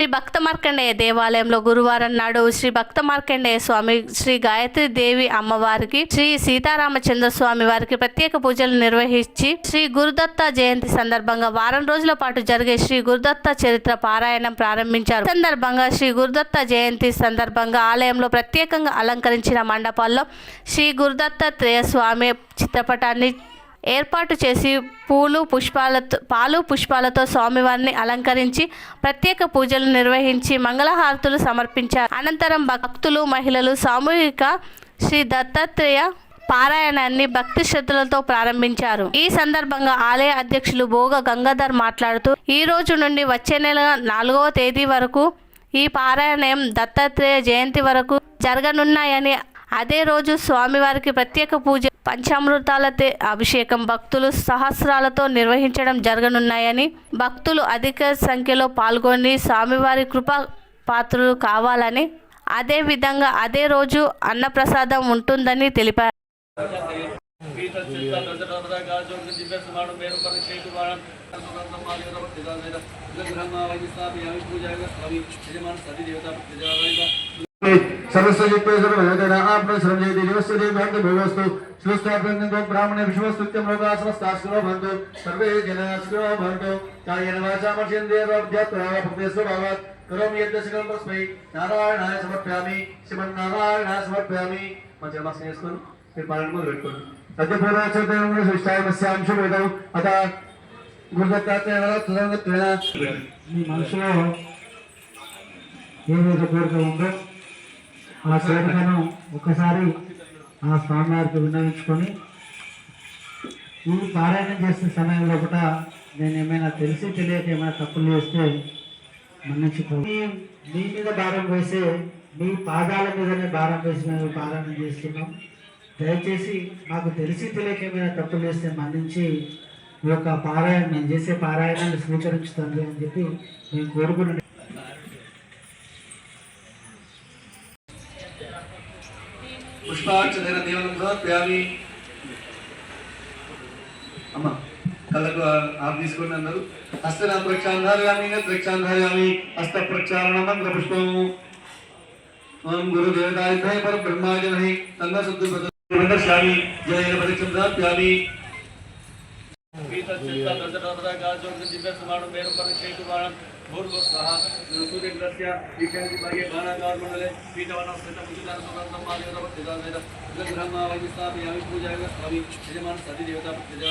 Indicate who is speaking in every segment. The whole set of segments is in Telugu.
Speaker 1: శ్రీ భక్త మార్కండేయ దేవాలయంలో గురువారం నాడు శ్రీ భక్త మార్కండేయ స్వామి శ్రీ గాయత్రి దేవి అమ్మవారికి శ్రీ సీతారామచంద్ర స్వామి వారికి ప్రత్యేక పూజలు నిర్వహించి శ్రీ గురుదత్త జయంతి సందర్భంగా వారం రోజుల పాటు జరిగే శ్రీ గురుదత్త చరిత్ర పారాయణం ప్రారంభించారు. సందర్భంగా శ్రీ గురుదత్త జయంతి సందర్భంగా ఆలయంలో ప్రత్యేకంగా అలంకరించిన మండపాల్లో శ్రీ గురుదత్త స్వామి చిత్రపటాన్ని ఏర్పాటు చేసి పూలు పుష్పాలతో పాలు పుష్పాలతో స్వామివారిని అలంకరించి ప్రత్యేక పూజలు నిర్వహించి మంగళహారతులు సమర్పించారు. అనంతరం భక్తులు మహిళలు సామూహిక శ్రీ దత్తాత్రేయ పారాయణాన్ని భక్తి శ్రద్ధలతో ప్రారంభించారు. ఈ సందర్భంగా ఆలయ అధ్యక్షులు భోగ గంగాధర్ మాట్లాడుతూ ఈ రోజు నుండి వచ్చే నెల నాలుగవ తేదీ వరకు ఈ పారాయణం దత్తాత్రేయ జయంతి వరకు జరగనున్నాయని అదే రోజు స్వామివారికి ప్రత్యేక పూజ పంచామృతాలతే అభిషేకం భక్తులు సహస్రాలతో నిర్వహించడం జరగనున్నాయని భక్తులు అధిక సంఖ్యలో పాల్గొని స్వామివారి కృపా పాత్రలు కావాలని అదే విధంగా అదే రోజు అన్నప్రసాదం ఉంటుందని తెలిపారు
Speaker 2: सर्ववेदना आत्म सर्वजेति दिवस्य भवन्तु भवस्तु श्रुष्टाभ्यन्तु ब्राह्मणे विश्वस्तुत्यं लोकाः समस्तास्कुलो भवन्तु सर्वे जनाः सुखिनो भवन्तु कायेन वाचा मर्चेन्द्रियर्वाभ्यात्वा भक्तेस्वभावात् करोमि यद्दशकं तस्मै నారాయణాయ సమర్పయామి శ్రీమన్నారాయణాయ సమర్పయామి మంచిగా మాస్క్ చేసుకొని మీరు పాలన మొదలు పెట్టుకోండి సత్యపూర్వచైతన్యం సృష్టాయమస్యాంశం వేదం అత గురుదత్తాత్రేయ
Speaker 3: మీ మనసులో ఏదైతే కోరిక ఉందో ఆ కోరికను ఒకసారి ఆ స్వామివారికి విన్నవించుకొని ఈ పారాయణం చేసిన సమయంలో కూడా నేను ఏమైనా తెలిసి తెలియక ఏమైనా తప్పులు చేస్తే మన్నించుకో మీ- మీద భారం వేసే మీ పాదాల మీదనే భారం వేసి మేము పారాయణం చేస్తున్నాం. దయచేసి మాకు తెలిసి తెలియక ఏమైనా తప్పులు చేస్తే మన్నించి ఈ యొక్క పారాయణ నేను చేసే పారాయణాన్ని స్వీకరించుతుంది అని చెప్పి మేము కోరుకున్నాను
Speaker 2: పుష్పార్చన దీవనం సమర్పయామి అమ్మ కళ్ళకు ఆపు తీసుకోండి అన్నారు హస్తన ప్రక్షాంధారయామి ప్రక్షాంధారయామి హస్త ప్రక్షాళన మంత్ర పుష్పము ఓం గురు దేవతాయ పర బ్రహ్మాజనహి తన్న సుద్ధి స్వామి జయ
Speaker 4: ಭೂರ್ಭು ಸಹ ಸೂರ್ಯಗ್ರಸ್ಯ ಈಶಾನಿ ಭಾಗ್ಯ ಭಾರಾಕಾರ ಮಂಡಲೆ ಪೀಠವನ ಸ್ಥಿತ ಮುಚಿತಾನ ಸದಾಂತಮಾದೇವತಿದಾವೇದ ಗ್ರಹ್ಮಾವಾಗಿ ಸ್ವಾಮಿಯಾಮಿ ಪೂಜಾಯ ಸ್ವಾಮಿ ಯಜಮಾನ ಸತಿ ದೇವತಾ ಪ್ರತಿದೇವ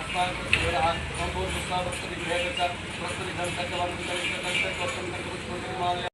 Speaker 4: अस्माकं केवलः सम्पूर्णस्तावस्तु विग्रहकृत वस्तु विधं सकवन्तु कलितकल्पकवस्तु कल्पमालय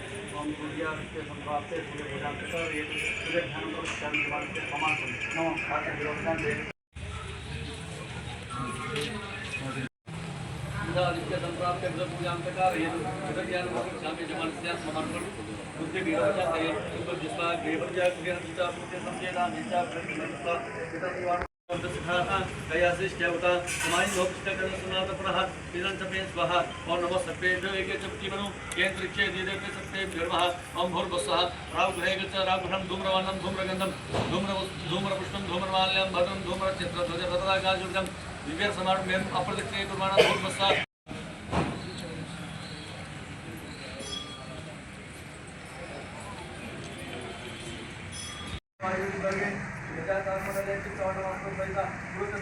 Speaker 4: अनुग्रह से संभाव से पूरे प्रदान कर ये पूरे ध्यान को चरण बाद से समान नौ खास योगदान दे आदित्य संप्राप्त कर पूजा अंतकार ये जगत ज्ञान को शामिल जमान से समर्पण बुद्धि विरोधा करें तो जिसका देवज्ञा के अनुसार मुझे समझेना निचा प्रतिनिधित्व पिता निवारण कयाशिष देवता हमारी लोकता कर सुनात पुनः इदं सपेन स्वाहा और नमो सर्वेभ्यो एके चपटी मनु केंद्रिक्षे दीदे गुरुदेभ्यो नमः ओम भूर्भुस्वः राहुग्रहेगच्छ राहुग्रहं धूम्रवर्णं धूम्रगन्धं धूम्र धूम्रपुष्पं धूम्रमाल्यं भद्रं धूम्रचित्रध्वजरतदाकार्जुर्गं दिव्यसमारम्भ्यम् अप्रतिक्षये कुर्माणं भूर्भुस्वः पूजन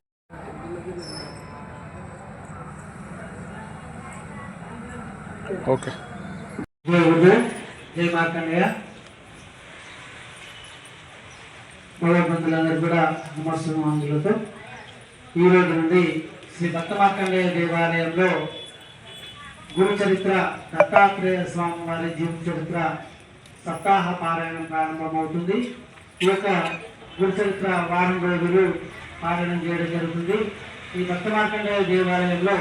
Speaker 4: ఓకే.
Speaker 3: జై మార్కండేయ. భగవద్బంధులందరూ కూడా నమస్కారములతో ఈ రోజు నుండి శ్రీ భక్త మార్కండేయ దేవాలయంలో గురు చరిత్ర దత్తాత్రేయ స్వామి వారి జీవిత చరిత్ర సప్తాహ పారాయణం ప్రారంభమవుతుంది. ఈ యొక్క గురు చరిత్ర వారం రోజులు పారాయణం చేయడం జరుగుతుంది. ఈ భక్త మార్కండేయ దేవాలయంలో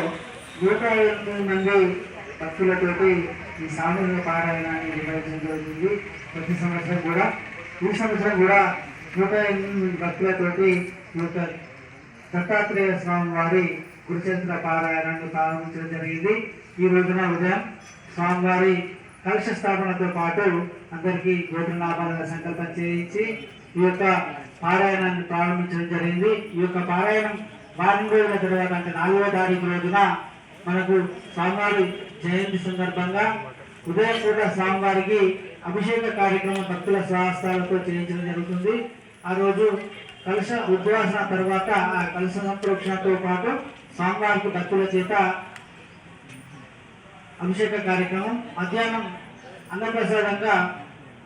Speaker 3: నూట ఎనిమిది మంది భక్తులతోటి ఈ సామూహిక పారాయణాన్ని నిర్వహించడం జరుగుతుంది ప్రతి సంవత్సరం కూడా ఈ సంవత్సరం కూడా నూట ఎనిమిది భక్తులతోటి ఈ యొక్క దత్తాత్రేయ స్వామి వారి గురుచరిత్ర పారాయణాన్ని ప్రారంభించడం జరిగింది. ఈ రోజున ఉదయం స్వామివారి కలుష స్థాపనతో పాటు అందరికీ గోత్రనామాలుగా సంకల్పం చేయించి ఈ యొక్క పారాయణాన్ని ప్రారంభించడం జరిగింది. ఈ యొక్క పారాయణం వారం రోజుల తర్వాత అంటే నాలుగో తారీఖు రోజున మనకు స్వామివారి జయంతి సందర్భంగా ఉదయపూట స్వామివారికి అభిషేక కార్యక్రమం భక్తుల స్వహస్తాలతో చేయించడం జరుగుతుంది. ఆ రోజు కలుష ఉద్వాసన తర్వాత ఆ కలుష సంప్రోక్షణతో పాటు స్వామివారికి భక్తుల చేత అభిషేక కార్యక్రమం మధ్యాహ్నం అన్నప్రసాదంగా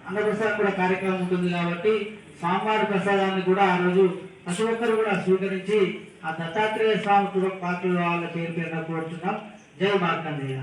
Speaker 3: అన్నప్రసాదం కూడా కార్యక్రమం ఉంటుంది కాబట్టి స్వామివారి ప్రసాదాన్ని కూడా ఆ రోజు ప్రతి ఒక్కరు కూడా స్వీకరించి ఆ దత్తాత్రేయ స్వామి కృప పాత్రలు వాళ్ళ పేరు పేరున కోరుతున్నాం జై మార్కండేయ